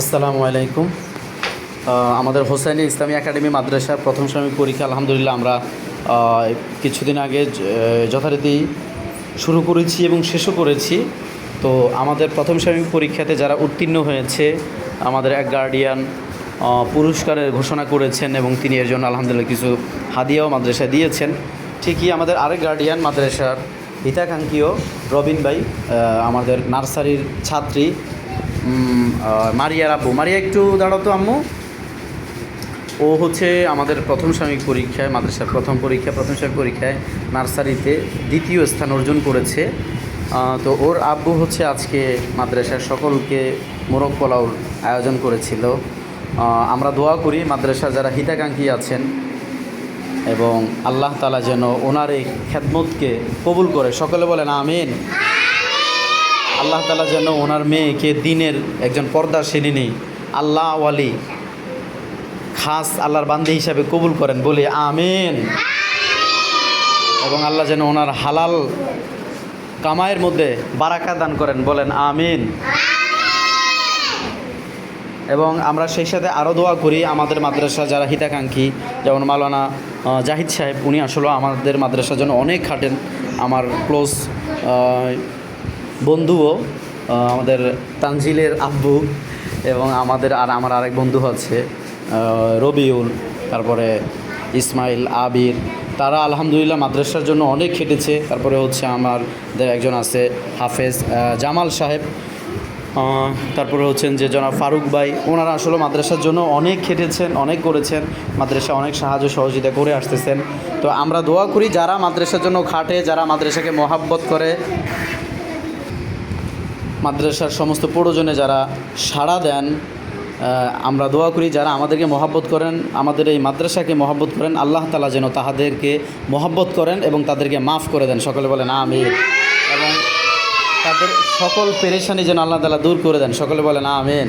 আসসালামু আলাইকুম। আমাদের হোসেনী ইসলামী একাডেমি মাদ্রাসার প্রথম সাময়িক পরীক্ষা, আলহামদুলিল্লাহ আমরা কিছুদিন আগে যথারীতি শুরু করেছি এবং শেষও করেছি। তো আমাদের প্রথম সাময়িক পরীক্ষাতে যারা উত্তীর্ণ হয়েছে, আমাদের এক গার্ডিয়ান পুরস্কারের ঘোষণা করেছেন এবং তিনি এর জন্য আলহামদুলিল্লাহ কিছু হাদিয়াও মাদ্রাসায় দিয়েছেন। ঠিকই আমাদের আরেক গার্ডিয়ান মাদ্রাসার হিতাকাঙ্ক্ষীয় রবিন ভাই আমাদের নার্সারির ছাত্রী। মারিয়ার আব্বু। মারিয়া একটু দাঁড়াতো আম্মু। ও হচ্ছে আমাদের প্রথম সাময়িক পরীক্ষায়, মাদ্রাসার প্রথম পরীক্ষা প্রথম সাময়িক পরীক্ষায় নার্সারিতে দ্বিতীয় স্থান অর্জন করেছে। তো ওর আব্বু হচ্ছে আজকে মাদ্রাসার সকলকে মোরগ পোলাওর আয়োজন করেছিল। আমরা দোয়া করি মাদ্রাসার যারা হিতাকাঙ্ক্ষী আছেন এবং আল্লাহ তালা যেন ওনার এই খেদমতকে কবুল করে। সকলে বলেন, আমিন। আল্লাহ তালা যেন ওনার মেয়েকে দিনের একজন পর্দা নেই। আল্লাহ ওয়ালি। খাস আল্লাহর বান্দি হিসাবে কবুল করেন, বলে আমিন। এবং আল্লাহ যেন ওনার হালাল কামাইয়ের মধ্যে বারাকা দান করেন, বলেন আমিন। এবং আমরা সেই সাথে আরও দোয়া করি আমাদের মাদ্রাসা যারা হিতাকাঙ্ক্ষী, যেমন মালানা জাহিদ সাহেব, উনি আসলে আমাদের মাদ্রাসার জন্য অনেক খাটেন। আমার ক্লোজ বন্ধুও আমাদের তানজিলের আব্বু এবং আমাদের আর আমার আরেক বন্ধু আছে রবিউল, তারপরে ইসমাইল, আবির। তারা আলহামদুলিল্লাহ মাদ্রাসার জন্য অনেক খেটেছে। তারপরে হচ্ছে আমাদের একজন আছে, হাফেজ জামাল সাহেব। তারপরে হচ্ছেন যে জনাব ফারুক ভাই। ওনারা আসলে মাদ্রাসার জন্য অনেক খেটেছেন, অনেক করেছেন। মাদ্রাসা অনেক সাহায্য সহযোগিতা করে আসতেছেন। তো আমরা দোয়া করি, যারা মাদ্রাসার জন্য খাটে, যারা মাদ্রাসাকে মহাব্বত করে মাদ্রাসার সমস্ত প্রয়োজনে যারা সাড়া দেন আমরা দোয়া করি যারা আমাদেরকে মহাব্বত করেন, আমাদের এই মাদ্রাসাকে মহাব্বত করেন, আল্লাহ তালা যেন তাহাদেরকে মহাব্বত করেন এবং তাদেরকে মাফ করে দেন। সকলে বলেন আমি এবং তাদের সকল পেরেশানি যেন আল্লাহ তালা দূর করে দেন। সকলে বলেন, আমেন।